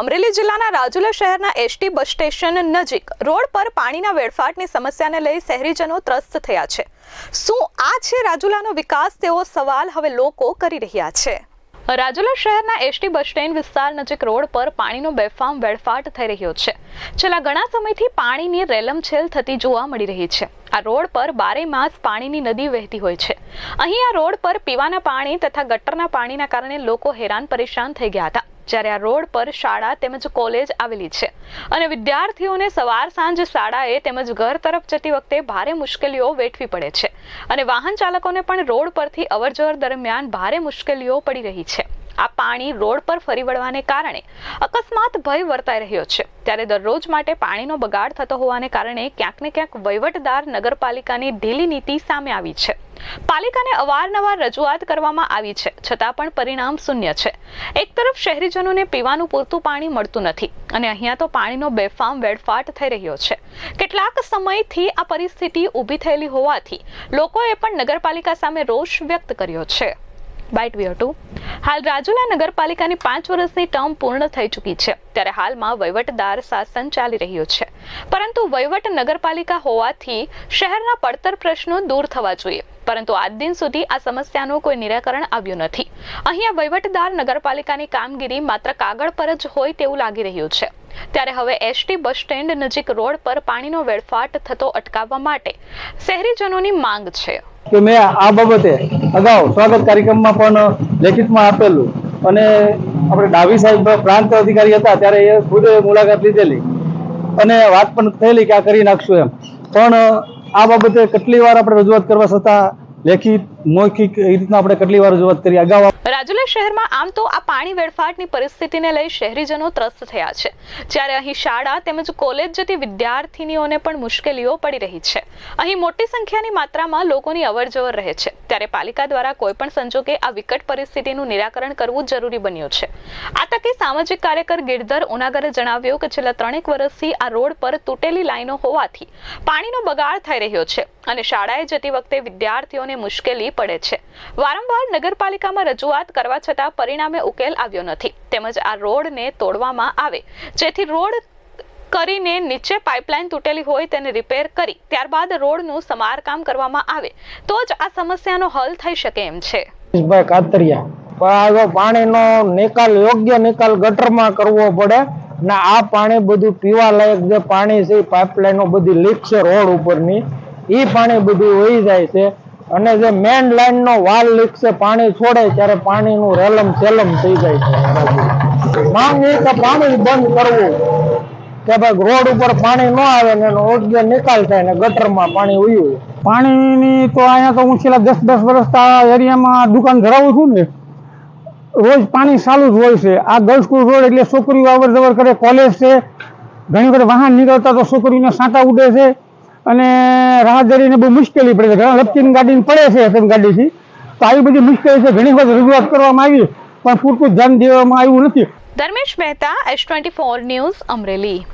અમરેલી જિલ્લાના રાજુલા શહેરના ST bus station નજીક રોડ પર પાણીના વેડફાટની સમસ્યાને લઈ શહેરીજનો ત્રસ્ત થયા છે. શું આ છે રાજુલાનો વિકાસ? તેવો સવાલ હવે લોકો કરી રહ્યા છે. રાજુલા શહેરના એસટી બસ સ્ટેન્ડ વિસ્તાર નજીક રોડ પર પાણીનો બેફામ વેડફાટ થઈ રહ્યો છે. છેલ્લા ઘણા સમયથી પાણીની રેલમછેલ થતી જોવા મળી રહી છે. આ રોડ પર બારે માસ પાણીની નદી વહેતી હોય છે. અહીં આ રોડ પર પીવાના પાણી તથા ગટરના પાણીના કારણે લોકો હેરાન પરેશાન થઈ ગયા હતા. જ્યારે આ રોડ પર શાળા તેમજ કોલેજ આવેલી છે. અને વિદ્યાર્થીઓને સવાર સાંજ શાળાએ તેમજ ઘર તરફ જતી વખતે ભારે મુશ્કેલીઓ વેઠવી પડે છે. અને વાહન ચાલકોને પણ રોડ પરથી અવરજવર દરમિયાન ભારે મુશ્કેલીઓ પડી રહી છે. આ પાણી રોડ પર ફરી વળવાને કારણે અકસ્માત ભય વર્તાઈ રહ્યો છે. ત્યારે દરરોજ માટે પાણીનો બગાડ થતો હોવાને કારણે ક્યાંક ને ક્યાંક વહીવટદાર નગરપાલિકાની ઢીલી નીતિ સામે આવી છે. પાલિકાને અવારનવાર રજૂઆત કરવામાં આવી છે, છતાં પણ પરિણામ શૂન્ય છે. એક તરફ શહેરીજનોને પીવાનું પૂરતું પાણી મળતું નથી અને અહીંયા તો પાણીનો બેફામ વેડફાટ થઈ રહ્યો છે. કેટલાક સમયથી આ પરિસ્થિતિ ઊભી થયેલી હોવાથી લોકોએ પણ નગરપાલિકા સામે રોષ વ્યક્ત કર્યો છે. Bite V two. હાલ રાજુલા નગરપાલિકાની પાંચ વર્ષની ટર્મ પૂર્ણ થઈ ચૂકી છે. ત્યારે હાલમાં વહીવટદાર શાસન ચાલી રહ્યું છે. પરંતુ વહીવટ નગરપાલિકા હોવાથી શહેરના પડતર પ્રશ્નો દૂર થવા જોઈએ. પરંતુ આજ દિન સુધી આ સમસ્યાનું કોઈ નિરાકરણ આવ્યું નથી. અહીંયા વહીવટદાર નગરપાલિકાની કામગીરી માત્ર કાગળ પર જ હોય તેવું લાગી રહ્યું છે. ત્યારે હવે એસટી બસ સ્ટેન્ડ નજીક રોડ પર પાણીનો વેડફાટ થતો અટકાવવા માટે શહેરીજનોની માંગ છે. કે મેં આ બાબતે અગાઉ સ્વાગત કાર્યક્રમમાં પણ લેખિતમાં આપેલું. અને આપણે ડાભી સાહેબ પ્રાંત અધિકારી હતા ત્યારે એ ખુદ મુલાકાત લીધેલી. અને વાત પણ થયેલી કે આ કરી નાખશું એમ. પણ આ બાબતે કેટલી વાર આપણે રજૂઆત કરવા છતાં લેખિત મૌખિક રીતના આપણે કેટલી વાર રજૂઆત કરી, અગાઉ રાજુલા શહેરમાં આમ તો આ પાણી વેડફાટની પરિસ્થિતિને લઈ શહેરીજનો ત્રસ્ત થયા છે. જ્યારે અહીં શાળા તેમજ કોલેજ જતી વિદ્યાર્થીનીઓને પણ મુશ્કેલીઓ પડી રહી છે. અહીં મોટી સંખ્યાની માત્રામાં લોકોની અવરજવર રહે છે. ત્યારે પાલિકા દ્વારા કોઈ પણ સંજોગે આ વિકટ પરિસ્થિતિનું નિરાકરણ કરવું જરૂરી બન્યું છે. આ તકે સામાજિક કાર્યકર ગિરધર ઉનાગરે જણાવ્યું કે છેલ્લા ત્રણેક વર્ષથી આ રોડ પર તૂટેલી લાઈનો હોવાથી પાણીનો બગાડ થઈ રહ્યો છે અને શાળાએ જતી વખતે વિદ્યાર્થીઓને મુશ્કેલી પડે છે. વારંવાર નગરપાલિકામાં રજૂઆત કરવા છતાં પરિણામે ઉકેલ આવ્યો નથી. તેમજ આ રોડને તોડવામાં આવે. જેથી રોડ કરીને નીચે પાઇપલાઇન તૂટેલી હોય તેને રિપેર કરી ત્યારબાદ રોડનું સમારકામ કરવામાં આવે. તો જ આ સમસ્યાનો હલ થઈ શકે એમ છે. પાણીનો નિકાલ યોગ્ય નિકાલ ગટરમાં કરવો પડે ને આ પાણી બધું પીવા લાયક જે પાણી છે પાઇપલાઈનો બધી લીક છે રોડ ઉપરની એ પાણી બધું વહી જાય છે. અને જે મેન લાઈન નો વાલ લીક છે પાણી છોડે ત્યારે પાણીનું રેલમ સેલમ થઈ જાય છે. માંગ એ કે પાણી બંધ કરવું કે ભાઈ રોડ ઉપર પાણી ન આવે ને એનો યોગ્ય નિકાલ થાય ને ગટરમાં પાણી ઉયું. પાણીની તો અહીંયા તો હું છેલ્લા દસ દસ વર્ષ આ એરિયામાં દુકાન ધરાવું છું ને, રોજ પાણી ચાલુ જ હોય છે. આ ગર્લ્સ સ્કૂલ રોડ એટલે છોકરીઓ અવર કરે કોલેજ છે, ઘણી વખત વાહન નીકળતા તો છોકરીઓને સાંટા ઉડે છે. અને રાહદારીને બહુ મુશ્કેલી પડે છે. ઘણા લપચીને ગાડી પડે છે એફએમ ગાડીથી. તો આવી બધી મુશ્કેલી છે. ઘણી વખત રજૂઆત કરવામાં આવી, પણ પૂરતું ધ્યાન દેવામાં આવ્યું નથી. Dharmesh Mehta S twenty four news Amreli.